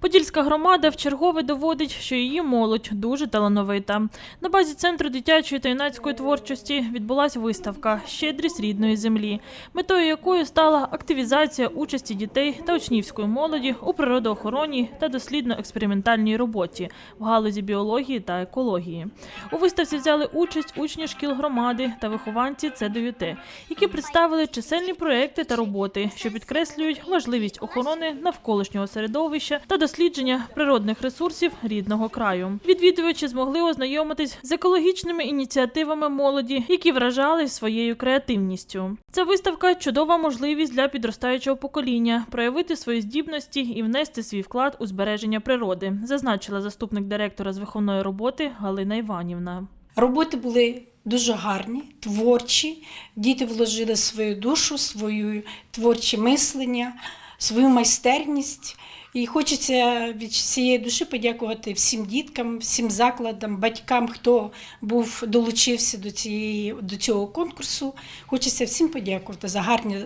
Подільська громада вчергове доводить, що її молодь дуже талановита. На базі центру дитячої та юнацької творчості відбулася виставка Щедрість рідної землі, метою якої стала активізація участі дітей та учнівської молоді у природоохоронній та дослідно-експериментальній роботі в галузі біології та екології. У виставці взяли участь учні шкіл громади та вихованці ЦДЮТ, які представили чисельні проекти та роботи, що підкреслюють важливість охорони навколишнього середовища та дослідження природних ресурсів рідного краю. Відвідувачі змогли ознайомитись з екологічними ініціативами молоді, які вражали своєю креативністю. Ця виставка чудова можливість для підростаючого покоління проявити свої здібності і внести свій вклад у збереження природи, зазначила заступник директора з виховної роботи Галина Іванівна. Роботи були дуже гарні, творчі. Діти вложили свою душу, своє творче мислення, свою майстерність. І хочеться від всієї душі подякувати всім діткам, всім закладам, батькам, хто був долучився до цієї до цього конкурсу. Хочеться всім подякувати за гарні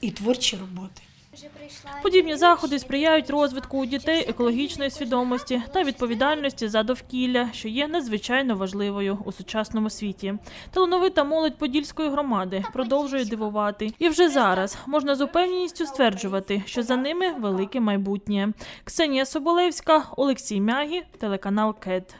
і творчі роботи. Подібні заходи сприяють розвитку у дітей екологічної свідомості та відповідальності за довкілля, що є надзвичайно важливою у сучасному світі. Талановита молодь подільської громади продовжує дивувати, і вже зараз можна з упевненістю стверджувати, що за ними велике майбутнє. Ксенія Соболевська, Олексій Мягі, телеканал КЕТ.